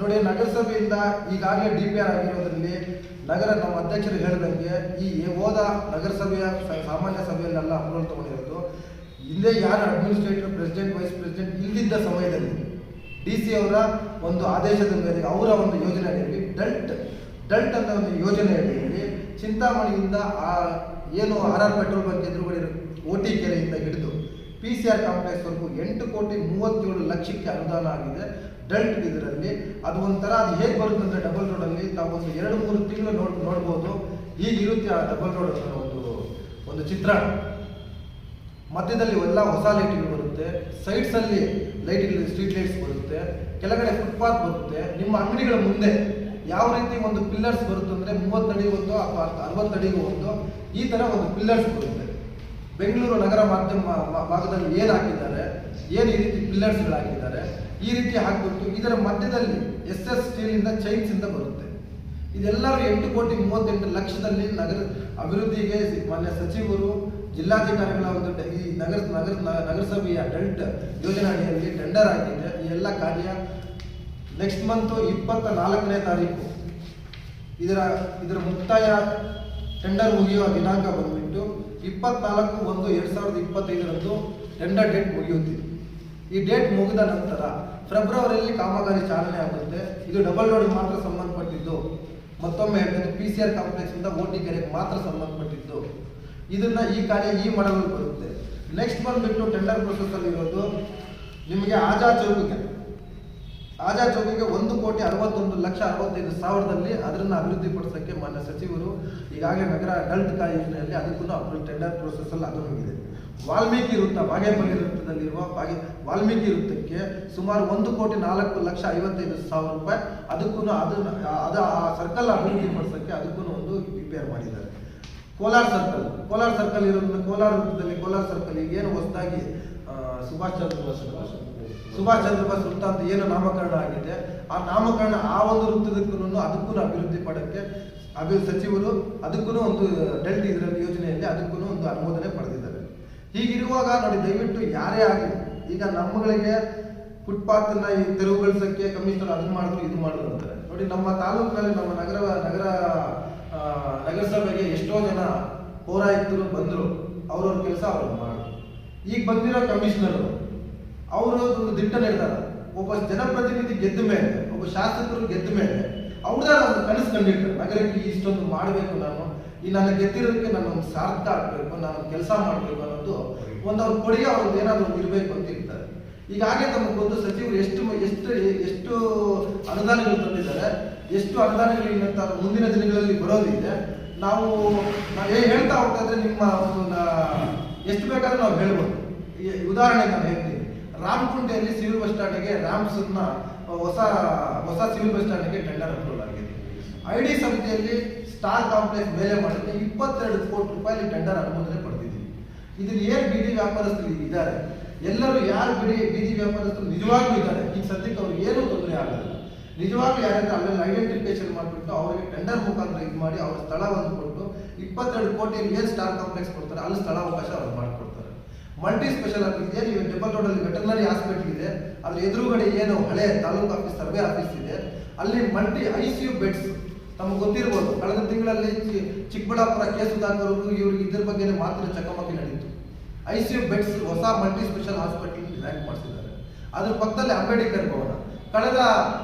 ನೋಡಿ, ನಗರಸಭೆಯಿಂದ ಈಗಾಗಲೇ ಡಿ ಪಿ ಆರ್ ಆಗಿರೋದ್ರಲ್ಲಿ ನಗರ ನಮ್ಮ ಅಧ್ಯಕ್ಷರು ಹೇಳಿದಂಗೆ ಈ ಹೋದ ನಗರಸಭೆಯ ಸಾಮಾನ್ಯ ಸಭೆಯಲ್ಲೆಲ್ಲ ಅಪ್ರೂವಲ್ ತಗೊಂಡಿರೋದು. ಹಿಂದೆ ಯಾರು ಅಡ್ಮಿನಿಸ್ಟ್ರೇಟರ್ ಪ್ರೆಸಿಡೆಂಟ್ ವೈಸ್ ಪ್ರೆಸಿಡೆಂಟ್ ಇಲ್ಲಿದ್ದ ಸಮಯದಲ್ಲಿ ಡಿ ಸಿ ಅವರ ಒಂದು ಆದೇಶದ ಮೇರೆಗೆ ಅವರ ಒಂದು ಯೋಜನೆ ಅಡಿಯಲ್ಲಿ ಡಲ್ಟ್ ಡಲ್ಟ್ ಅಂತ ಒಂದು ಯೋಜನೆ ಅಡಿಯಲ್ಲಿ ಚಿಂತಾಮಣಿಯಿಂದ ಆ ಏನು ಆರ್ ಆರ್ ಪೆಟ್ರೋಲ್ ಬಂಕ್ ಎದುರುಗಡೆ ಟಿ ಕೆರೆಯಿಂದ ಹಿಡಿದು ಪಿ ಸಿ ಆರ್ ಕಾಂಪ್ಲೆಕ್ಸ್ವರೆಗೂ ಎಂಟು ಕೋಟಿ ಮೂವತ್ತೇಳು ಲಕ್ಷಕ್ಕೆ ಅನುದಾನ ಆಗಿದೆ. ಡಲ್ಟ್ ಇದರಲ್ಲಿ, ಅದು ಒಂಥರ, ಅದು ಹೇಗೆ ಬರುತ್ತೆ ಅಂದರೆ ಡಬಲ್ ರೋಡಲ್ಲಿ ನಾವು ಒಂದು ಎರಡು, ಮೂರು ತಿಂಗಳು ನೋಡ್, ನೋಡ್ಬೋದು. ಹೀಗಿರುತ್ತೆ ಆ ಡಬಲ್ ರೋಡ್ ಅನ್ನೋ ಒಂದು ಒಂದು ಚಿತ್ರಣ. ಮಧ್ಯದಲ್ಲಿ ಎಲ್ಲ ಹೊಸ ಲೈಟ್ಗಳು ಬರುತ್ತೆ. ಸೈಡ್ಸಲ್ಲಿ ಲೈಟ್ಗಳು ಸ್ಟ್ರೀಟ್ ಲೈಟ್ಸ್ ಬರುತ್ತೆ. ಕೆಳಗಡೆ ಫುಟ್ಪಾತ್ ಬರುತ್ತೆ. ನಿಮ್ಮ ಅಂಗಡಿಗಳ ಮುಂದೆ ಯಾವ ರೀತಿ ಒಂದು ಪಿಲ್ಲರ್ಸ್ ಬರುತ್ತೆ ಅಂದ್ರೆ ಮೂವತ್ತಡಿ ಒಂದು ಅಥವಾ ಅರವತ್ತಡಿಗೂ ಒಂದು, ಈ ಥರ ಒಂದು ಪಿಲ್ಲರ್ಸ್ ಬರುತ್ತೆ. ಬೆಂಗಳೂರು ನಗರ ಮಾಧ್ಯಮ ಭಾಗದಲ್ಲಿ ಏನು ಹಾಕಿದ್ದಾರೆ? ಏನು ಈ ರೀತಿ ಪಿಲ್ಲರ್ಸ್ಗಳು ಹಾಕಿದ್ದಾರೆ ಈ ರೀತಿ ಹಾಕಿಬಿಟ್ಟು ಇದರ ಮಧ್ಯದಲ್ಲಿ ಎಸ್ ಎಸ್ ಸ್ಟೀಲಿಂದ ಚೈನ್ಸ್ ಇಂದ ಬರುತ್ತೆ. ಇದೆಲ್ಲರೂ ಎಂಟು ಕೋಟಿ ಮೂವತ್ತೆಂಟು ಲಕ್ಷದಲ್ಲಿ ನಗರ ಅಭಿವೃದ್ಧಿಗೆ ಮಾನ್ಯ ಸಚಿವರು, ಜಿಲ್ಲಾಧಿಕಾರಿಗಳ ಒಂದು ಈ ನಗರ ನಗರ ನಗರಸಭೆಯ ಟೆಂಟ್ ಯೋಜನೆ ಅಡಿಯಲ್ಲಿ ಟೆಂಡರ್ ಆಗಿದೆ. ಈ ಎಲ್ಲ ಕಾರ್ಯ ನೆಕ್ಸ್ಟ್ ಮಂತ್ ಇಪ್ಪತ್ತ ನಾಲ್ಕನೇ ತಾರೀಕು. ಇದರ ಇದರ ಮುಕ್ತಾಯ ಟೆಂಡರ್ ಮುಗಿಯುವ ದಿನಾಂಕ ಬಂದ್ಬಿಟ್ಟು ಇಪ್ಪತ್ನಾಲ್ಕು ಒಂದು ಎರಡು ಸಾವಿರದ ಇಪ್ಪತ್ತೈದರಂದು ಟೆಂಡರ್ ಡೇಟ್ ಮುಗಿಯುತ್ತಿದೆ. ಈ ಡೇಟ್ ಮುಗಿದ ನಂತರ ಫೆಬ್ರವರಿಯಲ್ಲಿ ಕಾಮಗಾರಿ ಚಾಲನೆ ಆಗುತ್ತೆ. ಇದು ಡಬಲ್ ರೋಡ್ ಮಾತ್ರ ಸಂಬಂಧಪಟ್ಟಿದ್ದು. ಮತ್ತೊಮ್ಮೆ ಹೇಳಬೇಕು ಪಿ ಸಿ ಆರ್ ಕಾಂಪ್ಲೆಕ್ಸ್ ಇಂದ ಓಟಿ ಕೆರೆಗೆ ಮಾತ್ರ ಸಂಬಂಧಪಟ್ಟಿದ್ದು. ಇದನ್ನ ಈ ಕಾರ್ಯ ಈ ಮಾಡಲು ಬರುತ್ತೆ. ನೆಕ್ಸ್ಟ್ ಬಂದ್ಬಿಟ್ಟು ಟೆಂಡರ್ ಪ್ರೊಸೆಸ್ ಅಲ್ಲಿ ಇರೋದು ನಿಮಗೆ ಆಜಾ ಚೌಕಿಗೆ. ಆಜಾ ಚೌಕಿಗೆ ಒಂದು ಕೋಟಿ ಅರವತ್ತೊಂದು ಲಕ್ಷ ಅರವತ್ತೈದು ಸಾವಿರದಲ್ಲಿ ಅದನ್ನು ಅಭಿವೃದ್ಧಿಪಡಿಸೋಕ್ಕೆ ಮಾನ್ಯ ಸಚಿವರು ಈಗಾಗಲೇ ನಗರ ಅಡಲ್ಟ್ ಕಾಯಿ ಯೋಜನೆಯಲ್ಲಿ ಅದಕ್ಕೂ ಅಪ್ರೂವ್ ಟೆಂಡರ್ ಪ್ರೋಸೆಸ್ ಅಲ್ಲಿ ಅದು ಇದೆ ವಾಲ್ಮೀಕಿ ವೃತ್ತ ಬಾಗೇಪಲ್ಲಿ ವೃತ್ತದಲ್ಲಿರುವ ಬಾಗೆ ವಾಲ್ಮೀಕಿ ವೃತ್ತಕ್ಕೆ ಸುಮಾರು ಒಂದು ಕೋಟಿ ನಾಲ್ಕು ಲಕ್ಷ ಐವತ್ತೈದು ಸಾವಿರ ರೂಪಾಯಿ. ಅದಕ್ಕೂ ಅದು ಅದು ಆ ಸರ್ಕಲ್ ಅಭಿವೃದ್ಧಿ ಪಡಿಸೋಕ್ಕೆ ಅದಕ್ಕೂ ಒಂದು ರಿಪೇರ್ ಮಾಡಿದ್ದಾರೆ. ಕೋಲಾರ ಸರ್ಕಲ್ ಕೋಲಾರ ಸರ್ಕಲ್ ಇರೋದ್ರಿಂದ ಕೋಲಾರ ವೃತ್ತದಲ್ಲಿ ಕೋಲಾರ ಸರ್ಕಲ್ ಏನು ಹೊಸದಾಗಿ ಸುಭಾಷ್ ಚಂದ್ರ ಬೋಸ್, ಸುಭಾಷ್ ಚಂದ್ರ ಬೋಸ್ ವೃತ್ತ ಅಂತ ಏನು ನಾಮಕರಣ ಆಗಿದೆ. ಆ ನಾಮಕರಣ ಆ ಒಂದು ವೃತ್ತದಕ್ಕೂ ಅದಕ್ಕೂ ಅಭಿವೃದ್ಧಿ ಪಡೋಕ್ಕೆ ಅಭಿ, ಸಚಿವರು ಅದಕ್ಕೂ ಒಂದು, ಡೆಲ್ಟ್ ಇದರಲ್ಲಿ ಯೋಜನೆಯಲ್ಲಿ ಅದಕ್ಕೂ ಒಂದು ಅನುಮೋದನೆ ಪಡೆದಿದ್ದಾರೆ. ಹೀಗಿರುವಾಗ ನೋಡಿ, ದಯವಿಟ್ಟು ಯಾರೇ ಆಗಲಿ, ಈಗ ನಮ್ಮಗಳಿಗೆ ಫುಟ್ಪಾತ್ನ ಈ ತೆರವುಗೊಳಿಸಕ್ಕೆ ಕಮಿಷನರ್ ಅದನ್ನ ಮಾಡಿದ್ರು, ಇದು ಮಾಡಿದ್ರು ಅಂತಾರೆ. ನೋಡಿ, ನಮ್ಮ ತಾಲೂಕಿನಲ್ಲಿ, ನಮ್ಮ ನಗರ ನಗರ ನಗರಸಭೆಗೆ ಎಷ್ಟೋ ಜನ ಪೌರಾಯುಕ್ತರು ಬಂದ್ರು. ಅವ್ರವ್ರ ಕೆಲಸ ಅವ್ರಿಗೆ ಮಾಡಿದ್ರು. ಈಗ ಬಂದಿರೋ ಕಮಿಷನರ್ ಅವರು ಒಂದು ದಿಟ್ಟ ನೀಡ್ತಾರೆ. ಒಬ್ಬ ಜನಪ್ರತಿನಿಧಿ ಗೆದ್ದ ಮೇಲೆ, ಒಬ್ಬ ಶಾಸಕರು ಗೆದ್ದ ಮೇಲೆ ಅವ್ರದೇ ಒಂದು ಕನಸು ಕಂಡಿರ್ತಾರೆ. ನಗರಕ್ಕೆ ಇಷ್ಟೊಂದು ಮಾಡಬೇಕು ನಾನು. ಈ ನನ್ನ ಗೆದ್ದಿರೋದಕ್ಕೆ ನಾನು ಒಂದು ಸಾರ್ಥ ಆಗಬೇಕು, ನಾನು ಕೆಲಸ ಮಾಡ್ಬೇಕು ಅನ್ನೋದು ಒಂದು ಅವ್ರ ಕೊಡುಗೆ ಅವ್ರದ್ದು ಏನಾದ್ರು ಒಂದು ಇರಬೇಕು ಅಂತ ಇರ್ತಾರೆ ಈಗಾಗಲೇ ತಮಗೆ ಗೊತ್ತು ಸಚಿವರು ಎಷ್ಟು ಎಷ್ಟು ಎಷ್ಟು ಅನುದಾನಗಳು ತಂದಿದ್ದಾರೆ, ಎಷ್ಟು ಅನುದಾನಗಳು ಇನ್ನಂತ ಮುಂದಿನ ದಿನಗಳಲ್ಲಿ ಬರೋದಿದೆ, ನಾವು ಹೇಳ್ತಾ ಹೋಗ್ತಾ ಇದ್ರೆ ನಿಮ್ಮ ಎಷ್ಟು ಬೇಕಾದ್ರೂ ನಾವು ಹೇಳ್ಬೋದು. ಉದಾಹರಣೆ ನಾನು ಹೇಳ್ತೀನಿ. ರಾಮಕುಂಟೆಯಲ್ಲಿ ಸಿವಿಲ್ ಬಸ್ ಸ್ಟ್ಯಾಂಡ್ಗೆ ರಾಮ್ಸನ್ನ ಹೊಸ ಹೊಸ ಸಿವಿಲ್ ಬಸ್ ಸ್ಟ್ಯಾಂಡ್ಗೆ ಟೆಂಡರ್ ಅಪ್ರೂವಲ್ ಆಗಿದೆ. ಐ ಡಿ ಸಮಿತಿಯಲ್ಲಿ ಸ್ಟಾರ್ ಕಾಂಪ್ಲೆಕ್ಸ್ ಮೇಲೆ ಮಾಡಿದ್ರೆ ಇಪ್ಪತ್ತೆರಡು ಕೋಟಿ ರೂಪಾಯಿ ಟೆಂಡರ್ ಅನುಮೋದನೆ ಪಡೆದಿದ್ದೀವಿ. ಇದನ್ನ ಏನು ಬೀದಿ ವ್ಯಾಪಾರಸ್ಥರು ಇದ್ದಾರೆ? ಎಲ್ಲರೂ ಯಾರು ಬಿಡಿ ಬೀದಿ ವ್ಯಾಪಾರಸ್ಥರು ನಿಜವಾಗ್ಲೂ ಇದ್ದಾರೆ? ಈಗ ಸದ್ಯಕ್ಕೆ ಅವ್ರಿಗೆ ಏನೂ ತೊಂದರೆ ಆಗಲ್ಲ. ನಿಜವಾಗ್ಲೂ ಯಾರಂದ್ರೆ ಅಲ್ಲೆಲ್ಲ ಐಡೆಂಟಿಫಿಕೇಶನ್ ಮಾಡಿಬಿಟ್ಟು ಅವರಿಗೆ ಟೆಂಡರ್ ಮುಖಾಂತರ ಇದು ಮಾಡಿ ಅವ್ರ ಸ್ಥಳವನ್ನು ಕೊಟ್ಟು ಇಪ್ಪತ್ತೆರಡು ಕೋಟಿಯಲ್ಲಿ ಏನು ಸ್ಟಾರ್ ಕಾಂಪ್ಲೆಕ್ಸ್ ಕೊಡ್ತಾರೆ, ಅಲ್ಲಿ ಸ್ಥಳ ಅವಕಾಶ ಅವ್ರು ಮಾಡಿಕೊಡ್ತಾರೆ. ಮಲ್ಟಿ ಸ್ಪೆಷಲ್ ಆಫೀಸ್ ಈಗ ಡೆಬಲ್ ರೋಡಲ್ಲಿ ವೆಟರ್ನರಿ ಹಾಸ್ಪಿಟಲ್ ಇದೆ, ಅದ್ರ ಎದುರುಗಡೆ ಏನು ಹಳೆ ತಾಲೂಕು ಆಫೀಸ್ ಸರ್ವೆ ಆಫೀಸ್ ಇದೆ, ಅಲ್ಲಿ multi I C U beds ತಮಗೆ ಗೊತ್ತಿರ್ಬೋದು. ಕಳೆದ ತಿಂಗಳಲ್ಲಿ ಚಿಕ್ಕಬಳ್ಳಾಪುರ ಕೇಸು ಅವರು ಇವ್ರಿಗೆ ಇದ್ರ ಬಗ್ಗೆ ಮಾತ್ರ ಚಕಮಕಿ ನಡೀತು. ಐ ಸಿ ಯು ಬೆಡ್ಸ್ ಹೊಸ ಮಲ್ಟಿ ಸ್ಪೆಷಲ್ ಹಾಸ್ಪಿಟಲ್ ರ್ಯಾಂಕ್ ಮಾಡಿಸಿದ್ದಾರೆ. ಅದ್ರ ಪಕ್ಕದಲ್ಲಿ ಅಂಬೇಡ್ಕರ್ ಭವನ. ಕಳೆದ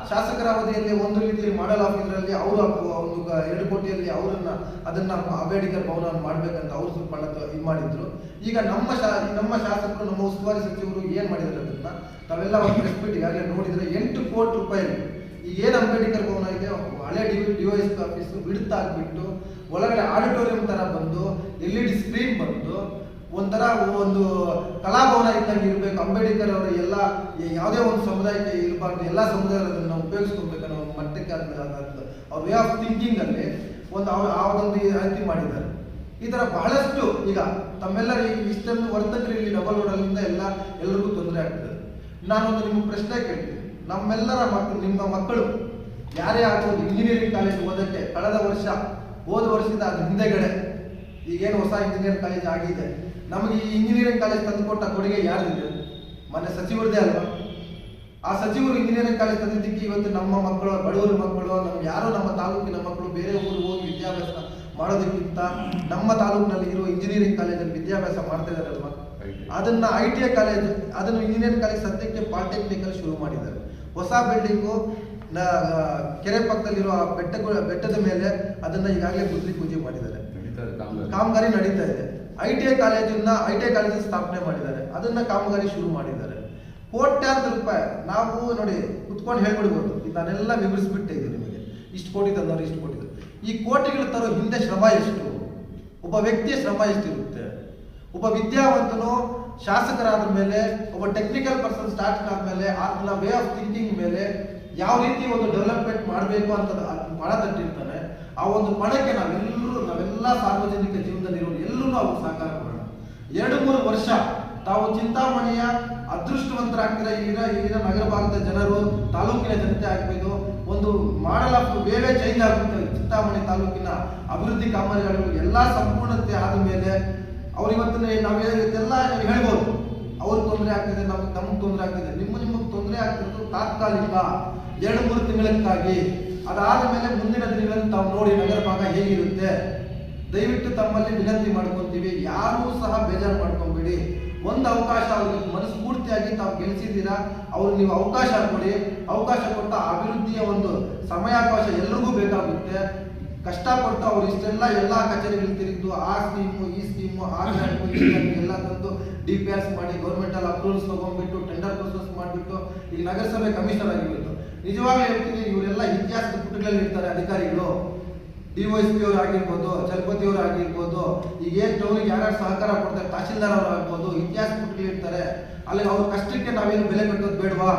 ಶಾಸಕರ ಅವಧಿಯಲ್ಲಿ ಒಂದು ರೀತಿಯಲ್ಲಿ ಮಾಡಲ್ ಆಫೀಸರಲ್ಲಿ ಅವರು ಒಂದು ಎರಡು ಕೋಟಿಯಲ್ಲಿ ಅವರನ್ನ, ಅದನ್ನ ಅಂಬೇಡ್ಕರ್ ಭವನ ಮಾಡಬೇಕಂತ ಅವರು ಸ್ವಲ್ಪ ಇದು ಮಾಡಿದ್ರು. ಈಗ ನಮ್ಮ ಶಾ, ನಮ್ಮ ಶಾಸಕರು, ನಮ್ಮ ಉಸ್ತುವಾರಿ ಸಚಿವರು ಏನ್ ಮಾಡಿದ್ದಾರೆ ಅದನ್ನ ತಾವೆಲ್ಲ ಒಂದು ಪ್ರೆಸ್ ಮೀಟ್ ಈಗಾಗಲೇ ನೋಡಿದ್ರೆ ಎಂಟು ಕೋಟಿ ರೂಪಾಯಿ ಈಗ ಏನು ಅಂಬೇಡ್ಕರ್ ಭವನ ಇದೆ ಹಳೆ ಡಿ ಆಫೀಸ್ ಬಿಡ್ತಾಗ್ಬಿಟ್ಟು ಒಳಗಡೆ ಆಡಿಟೋರಿಯಂ ತರ ಬಂದು ಎಲ್ ಇ ಡಿ ಸ್ಕ್ರೀನ್ ಬಂದು, ಒಂಥರ ಒಂದು ಕಲಾಭವನ ಇದ್ದಂಗೆ ಇರಬೇಕು. ಅಂಬೇಡ್ಕರ್ ಅವರು ಎಲ್ಲ ಯಾವುದೇ ಒಂದು ಸಮುದಾಯಕ್ಕೆ ಇರಬಾರ್ದು, ಎಲ್ಲ ಸಮುದಾಯಗಳನ್ನು ಉಪಯೋಗಿಸ್ಕೊಬೇಕು ಅನ್ನೋ ಒಂದು ಮಟ್ಟಕ್ಕೆ ಅವ್ರ ವೇ ಆಫ್ ಥಿಂಕಿಂಗ್ ಅಲ್ಲಿ ಒಂದು ಅವ್ರು ಆ ಒಂದು ರೀತಿ ಮಾಡಿದ್ದಾರೆ. ಈ ತರ ಬಹಳಷ್ಟು ಈಗ ತಮ್ಮೆಲ್ಲರ ಈ ಇಷ್ಟೊಂದು ವರ್ತಕರು ಇಲ್ಲಿ ಡಬಲ್ ರೋಡಲ್ಲಿಂದ ಎಲ್ಲ ಎಲ್ಲರಿಗೂ ತೊಂದರೆ ಆಗ್ತದೆ. ನಾನೊಂದು ನಿಮ್ಮ ಪ್ರಶ್ನೆ ಕೇಳ್ತೀನಿ. ನಮ್ಮೆಲ್ಲರ ಮಕ್ಕಳು ನಿಮ್ಮ ಮಕ್ಕಳು ಯಾರೇ ಆಗ್ಬೋದು ಇಂಜಿನಿಯರಿಂಗ್ ಕಾಲೇಜ್ ಓದಕ್ಕೆ ಕಳೆದ ವರ್ಷ ಹೋದ ವರ್ಷದ ಅದ್ರ ಹಿಂದೆಗಡೆ ಈಗೇನು ಹೊಸ ಇಂಜಿನಿಯರಿಂಗ್ ಕಾಲೇಜ್ ಆಗಿದೆ. ನಮಗೆ ಈ ಇಂಜಿನಿಯರಿಂಗ್ ಕಾಲೇಜ್ ತಂದುಕೊಟ್ಟ ಕೊಡುಗೆ ಯಾರಿದೆ ಮೊನ್ನೆ ಸಚಿವರದೇ ಅಲ್ವಾ? ಆ ಸಚಿವರು ಇಂಜಿನಿಯರಿಂಗ್ ಕಾಲೇಜ್ ತಂದಿದ್ದಕ್ಕೆ ಇವತ್ತು ನಮ್ಮ ಮಕ್ಕಳು ಬಡವರ ಮಕ್ಕಳು ನಮ್ಮ ಯಾರೋ ನಮ್ಮ ತಾಲೂಕಿನ ಮಕ್ಕಳು ಬೇರೆ ಊರು ಹೋಗಿ ವಿದ್ಯಾಭ್ಯಾಸ ಮಾಡೋದಕ್ಕಿಂತ ನಮ್ಮ ತಾಲೂಕಿನಲ್ಲಿ ಇರುವ ಇಂಜಿನಿಯರಿಂಗ್ ಕಾಲೇಜಲ್ಲಿ ವಿದ್ಯಾಭ್ಯಾಸ ಮಾಡ್ತಾ ಅಲ್ವಾ? ಅದನ್ನ ಐ ಟಿ ಐ ಕಾಲೇಜ್ ಅದನ್ನು ಇಂಜಿನಿಯರಿಂಗ್ ಕಾಲೇಜ್ ಸದ್ಯಕ್ಕೆ ಪಾಲಿಟೆಕ್ನಿಕಲ್ ಶುರು ಮಾಡಿದ್ದಾರೆ. ಹೊಸ ಬಿಲ್ಡಿಂಗು ಕೆರೆ ಪಕ್ಕದಲ್ಲಿರುವ ಆ ಬೆಟ್ಟಗಳ ಬೆಟ್ಟದ ಮೇಲೆ ಅದನ್ನ ಈಗಾಗಲೇ ಗುದ್ಲಿ ಪೂಜೆ ಮಾಡಿದ್ದಾರೆ. ಕಾಮಗಾರಿ. ನಡೀತಾ ಇದೆ. ಐ ಟಿ ಐ ಕಾಲೇಜನ್ನ ಐ ಟಿ ಐ ಕಾಲೇಜ್ ಸ್ಥಾಪನೆ ಮಾಡಿದ್ದಾರೆ. ಅದನ್ನ ಕಾಮಗಾರಿ ಶುರು ಮಾಡಿದ್ದಾರೆ. ಕೋಟ್ಯಾಂತರ ರೂಪಾಯಿ ನಾವು ನೋಡಿ ಕುತ್ಕೊಂಡು ಹೇಳ್ಬಿಡ್ಬೋದು. ನಾನೆಲ್ಲ ವಿವರಿಸ್ಬಿಟ್ಟೆ ಇದೆ ನಿಮಗೆ. ಇಷ್ಟು ಕೋಟಿ ತಂದವರು ಇಷ್ಟು ಕೋಟಿ ಈ ಕೋಟಿಗಳು ತರೋ ಹಿಂದೆ ಶ್ರಮ ಎಷ್ಟು? ಒಬ್ಬ ವ್ಯಕ್ತಿಯ ಶ್ರಮ ಎಷ್ಟಿರುತ್ತೆ? ಒಬ್ಬ ವಿದ್ಯಾವಂತನು ಶಾಸಕರಾದ ಮೇಲೆ, ಒಬ್ಬ ಟೆಕ್ನಿಕಲ್ ಪರ್ಸನ್ ಸ್ಟಾರ್ಟ್ ಆದ್ಮೇಲೆ ಆತನ ವೇ ಆಫ್ ಥಿಂಕಿಂಗ್ ಮೇಲೆ ಯಾವ ರೀತಿ ಒಂದು ಡೆವಲಪ್ಮೆಂಟ್ ಮಾಡಬೇಕು ಅಂತ ಪಣ ತಟ್ಟಿರ್ತಾನೆ ಆ ಒಂದು ಪಣಕ್ಕೆ ನಾವೆಲ್ಲರೂ, ನಾವೆಲ್ಲ ಸಾರ್ವಜನಿಕ ಜೀವನದಲ್ಲಿರೋ ಎಲ್ಲರೂ ನಾವು ಸಹಕಾರ ಮಾಡೋಣ ಎರಡು ಮೂರು ವರ್ಷ ತಾವು ಚಿಂತಾಮಣಿಯ ಅದೃಷ್ಟವಂತರಾಗ್ತಿರ ಈಗಿನ ಈಗಿನ ನಗರ ಭಾಗದ ಜನರು, ತಾಲೂಕಿನ ಜನತೆ ಆಗಬೇಕು ಒಂದು ಮಾಡಲ್ ವೇವೇ ಚೇಂಜ್ ಆಗುತ್ತೆ ಚಿಂತಾಮಣಿ ತಾಲೂಕಿನ ಅಭಿವೃದ್ಧಿ ಕಾಮಗಾರಿಗಳು ಎಲ್ಲ ಸಂಪೂರ್ಣತೆ ಆದ ಮೇಲೆ ಅವ್ರು ಇವತ್ತಿನ ನಾವು ಎಲ್ಲ ಹೇಳ್ಬೋದು. ಅವ್ರಿಗೆ ತೊಂದರೆ ಆಗ್ತಿದೆ ನಮ್ಗೆ ನಮ್ಗೆ ತೊಂದರೆ ಆಗ್ತಿದೆ, ನಿಮ್ಮ ನಿಮಗೆ ತೊಂದರೆ ಆಗ್ತಿರೋದು ತಾತ್ಕಾಲಿಕ ಎರಡು, ಮೂರು ತಿಂಗಳಕ್ಕಾಗಿ. ಅದಾದ ಮೇಲೆ ಮುಂದಿನ ದಿನಗಳಲ್ಲಿ ತಾವು ನೋಡಿ ನಗರ ಭಾಗ ಹೇಗಿರುತ್ತೆ. ದಯವಿಟ್ಟು ತಮ್ಮಲ್ಲಿ ವಿನಂತಿ ಮಾಡ್ಕೊತೀವಿ. ಯಾರೂ ಸಹ ಬೇಜಾರು ಮಾಡ್ಕೊಂಬೇಡಿ. ಒಂದು ಅವಕಾಶ ಅವ್ರಿಗೆ ಮನಸ್ಫೂರ್ತಿಯಾಗಿ ತಾವು ಗೆಲ್ಸಿದ್ದೀರಾ ಅವ್ರಿಗೆ ನೀವು ಅವಕಾಶ ಕೊಡಿ. ಅವಕಾಶ ಕೊಟ್ಟ ಅಭಿವೃದ್ಧಿಯ ಒಂದು ಸಮಯಾವಕಾಶ ಎಲ್ರಿಗೂ ಬೇಕಾಗುತ್ತೆ. ಕಷ್ಟಪಟ್ಟು ಅವ್ರು ಇಷ್ಟೆಲ್ಲ ಎಲ್ಲ ಕಚೇರಿಗಳು ತಿರುಗಿದು ಆ ಸ್ಕೀಮು ಈ ಸ್ಕೀಮು ಆ ಸ್ಕೀಮು ಈ ಎಲ್ಲ ತಂದು ಡಿ ಪಿ ಎಸ್ ಮಾಡಿ ಗೌರ್ಮೆಂಟಲ್ಲಿ ಅಪ್ರೂವಲ್ಸ್ ತಗೊಂಡ್ಬಿಟ್ಟು ಟೆಂಡರ್ ಪ್ರೊಸೆಸ್ ಮಾಡಿಬಿಟ್ಟು ಈಗ ನಗರಸಭೆ ಕಮಿಷನರ್ ಆಗಿಬಿಟ್ಟು. ನಿಜವಾಗ್ಲೂ ಹೇಳ್ತೀನಿ ಇವರೆಲ್ಲ ಇತಿಹಾಸದ ಪುಟಗಳಲ್ಲಿ ಇರ್ತಾರೆ ಅಧಿಕಾರಿಗಳು. ಡಿ ವೈಸ್ ಅವರು ಆಗಿರ್ಬೋದು ಚಲಪತಿ ಅವರು ಆಗಿರ್ಬೋದು ಈಗ ಏನ್ ಟೌನಿಗೆ ಯಾರ್ಯಾರು ಸಹಕಾರ ಕೊಡ್ತಾರೆ ತಹಶೀಲ್ದಾರ್ ಅವರು ಆಗ್ಬೋದು ಇತಿಹಾಸ ಪುಟಗಳು ಇರ್ತಾರೆ ಅಲ್ಲಿ ಅವ್ರ ಕಷ್ಟಕ್ಕೆ ನಾವೇನು ಬೆಲೆ ಕಟ್ಟೋದು ಬೇಡವಾ?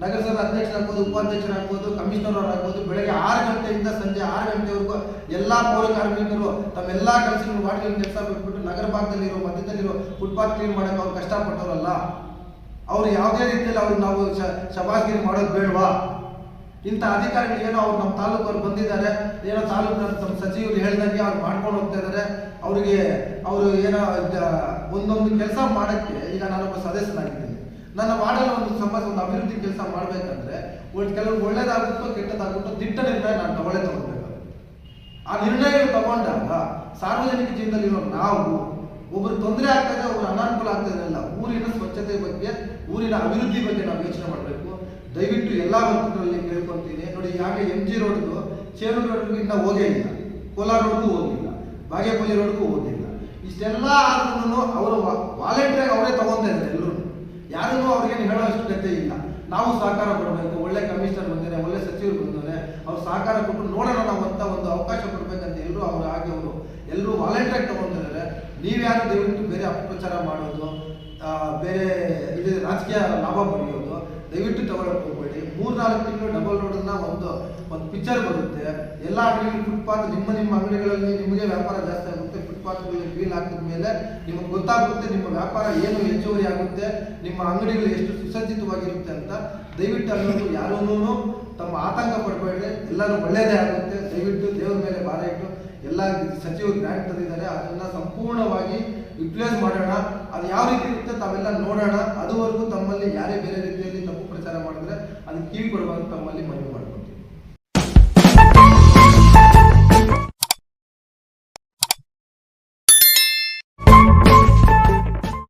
ನಗರಸಭೆ ಅಧ್ಯಕ್ಷರಾಗ್ಬೋದು ಉಪಾಧ್ಯಕ್ಷರಾಗ್ಬೋದು ಕಮಿಷನರ್ ಆಗ್ಬೋದು, ಬೆಳಗ್ಗೆ ಆರು ಗಂಟೆಯಿಂದ ಸಂಜೆ ಆರು ಗಂಟೆವರೆಗೂ ಎಲ್ಲ ಪೌರ ಕಾರ್ಮಿಕರು ತಮ್ಮೆಲ್ಲ ಕೆಲಸಗಳು ವಾರ್ಡ್ಗಳ ಕೆಲಸ ಬಿಟ್ಬಿಟ್ಟು ನಗರ ಭಾಗದಲ್ಲಿರೋ, ಮಧ್ಯದಲ್ಲಿರೋ ಫುಟ್ಪಾತ್ ಕ್ಲೀನ್ ಮಾಡೋಕೆ ಅವ್ರು ಕಷ್ಟಪಟ್ಟವರಲ್ಲ, ಅವ್ರು ಯಾವುದೇ ರೀತಿಯಲ್ಲಿ ಅವ್ರಿಗೆ ನಾವು ಶಬಾಸ್ಗಿರಿ ಮಾಡೋದು ಬೇಡವಾ? ಇಂಥ ಅಧಿಕಾರಿಗಳು ಏನೋ ಅವ್ರು ನಮ್ಮ ತಾಲೂಕವ್ರು ಬಂದಿದ್ದಾರೆ, ಏನೋ ತಾಲೂಕಿನ ನಮ್ಮ ಸಚಿವರು ಹೇಳಿದಂಗೆ ಅವ್ರು ಮಾಡ್ಕೊಂಡು ಹೋಗ್ತಾ ಇದ್ದಾರೆ, ಅವರಿಗೆ ಅವರು ಏನೋ ಒಂದೊಂದು ಕೆಲಸ ಮಾಡೋಕ್ಕೆ ಈಗ ನಾನೊಬ್ಬ ಸದಸ್ಯನಾಗಿದ್ದೀನಿ. ನನ್ನ ವಾರ್ಡಲ್ಲಿ ಒಂದು ಸಮಾಜ ಒಂದು ಅಭಿವೃದ್ಧಿ ಕೆಲಸ ಮಾಡಬೇಕಂದ್ರೆ ಕೆಲವ್ರು ಕೆಲವು ಒಳ್ಳೇದಾಗುತ್ತೋ ಕೆಟ್ಟದಾಗುತ್ತೋ ದಿಟ್ಟ ನಿರ್ಣಯ ನಾನು ತಗೊಳ್ಳೇ ತಗೊಳ್ಬೇಕು ಆ ನಿರ್ಣಯಗಳು ತಗೊಂಡಾಗ ಸಾರ್ವಜನಿಕ ಜೀವನದಲ್ಲಿರೋ ನಾವು ಒಬ್ಬರು ತೊಂದರೆ ಆಗ್ತದೆ ಒಬ್ಬರು ಅನಾನುಕೂಲ ಆಗ್ತದೆ ಅಲ್ಲ ಊರಿನ ಸ್ವಚ್ಛತೆ ಬಗ್ಗೆ, ಊರಿನ ಅಭಿವೃದ್ಧಿ ಬಗ್ಗೆ ನಾವು ಯೋಚನೆ ಮಾಡಬೇಕು. ದಯವಿಟ್ಟು ಎಲ್ಲ ವರ್ತಕರಲ್ಲಿ ಕೇಳ್ಕೊಂತೀನಿ. ನೋಡಿ ಯಾಕೆ ಎಂ ಜಿ ರೋಡ್ದು ಚೇರು ರೋಡ್ಗಿಂತ ಹೋಗೇ ಇಲ್ಲ. ಕೋಲಾರ ರೋಡ್ಗೂ ಹೋಗಿಲ್ಲ. ಬಾಗೇಪಲ್ಲಿ ರೋಡ್ಗೂ ಹೋಗಿಲ್ಲ. ಇಷ್ಟೆಲ್ಲ ಆದ್ರೂ ಅವರು ವಾಲಂಟಿಯರ್ ಅವರೇ ತಗೊಂತಾ ಇದ್ದಾರೆ ಎಲ್ಲರೂ. ಯಾರಿಗೂ ಅವ್ರಿಗೇನು ಹೇಳೋ ಅಷ್ಟು ಗತಿ ಇಲ್ಲ. ನಾವು ಸಹಕಾರ ಕೊಡಬೇಕು, ಒಳ್ಳೆ ಕಮಿಷನರ್ ಬಂದಾನೆ ಒಳ್ಳೆ ಸಚಿವರು ಬಂದಾನೆ ಅವ್ರು ಸಹಕಾರ ಕೊಟ್ಟು ನೋಡೋಣ ನಾವು ಅಂತ ಒಂದು ಅವಕಾಶ ಕೊಡಬೇಕಂತ ಎಲ್ಲರೂ ಅವ್ರು ಹಾಗೆ ಅವರು. ಎಲ್ಲರೂ ವಾಲಂಟಿಯರ್ ತಗೊಂಡಿದ್ದಾರೆ. ನೀವ್ಯಾರು ದಯವಿಟ್ಟು ಬೇರೆ ಅಪಪ್ರಚಾರ ಮಾಡೋದು ಬೇರೆ ಇದು ರಾಜಕೀಯ ಲಾಭ ಪಡೆಯೋದು, ದಯವಿಟ್ಟು ತಗೊಳಕ್ ಹೋಗ್ಬೇಡಿ. ಮೂರ್ನಾಲ್ಕು ತಿಂಗಳು ಡಬಲ್ ರೋಡನ್ನ ಒಂದು ಒಂದು ಪಿಕ್ಚರ್ ಬರುತ್ತೆ. ಎಲ್ಲ ಅಂಗಡಿಗಳು ಫುಟ್ಪಾತ್ ನಿಮ್ಮ ನಿಮ್ಮ ಅಂಗಡಿಗಳಲ್ಲಿ ನಿಮಗೆ ವ್ಯಾಪಾರ ಜಾಸ್ತಿ ಆಗುತ್ತೆ. ಹಾಕಿದ ಮೇಲೆ ನಿಮಗೆ ಗೊತ್ತಾಗುತ್ತೆ ನಿಮ್ಮ ವ್ಯಾಪಾರ ಏನು ಹೆಚ್ಚುವರಿ ಆಗುತ್ತೆ, ನಿಮ್ಮ ಅಂಗಡಿಗಳು ಎಷ್ಟು ಸುಸಜ್ಜಿತವಾಗಿರುತ್ತೆ ಅಂತ. ದಯವಿಟ್ಟು ಅನ್ನೋದು ಯಾರೂ ತಮ್ಮ ಆತಂಕ ಪಡಬೇಡ್ರಿ ಎಲ್ಲರೂ ಒಳ್ಳೆಯದೇ ಆಗುತ್ತೆ. ದಯವಿಟ್ಟು ದೇವರ ಮೇಲೆ ಭಾರ ಇಟ್ಟು ಎಲ್ಲ ಸಚಿವರು ಗ್ರಾಂಟ್ ತಂದಿದ್ದಾರೆ, ಅದನ್ನ ಸಂಪೂರ್ಣವಾಗಿ ಯುಟಿಲೈಸ್ ಮಾಡೋಣ. ಅದು ಯಾವ ರೀತಿ ಇರುತ್ತೆ ತಾವೆಲ್ಲ ನೋಡೋಣ. ಅದುವರೆಗೂ ತಮ್ಮಲ್ಲಿ ಯಾರೇ ಬೇರೆ ರೀತಿಯಲ್ಲಿ ತಪ್ಪು ಪ್ರಚಾರ ಮಾಡಿದ್ರೆ ಅದಕ್ಕೆ ಕಿವಿ ಕೊಡುವಂತ ತಮ್ಮಲ್ಲಿ ಮನವಿ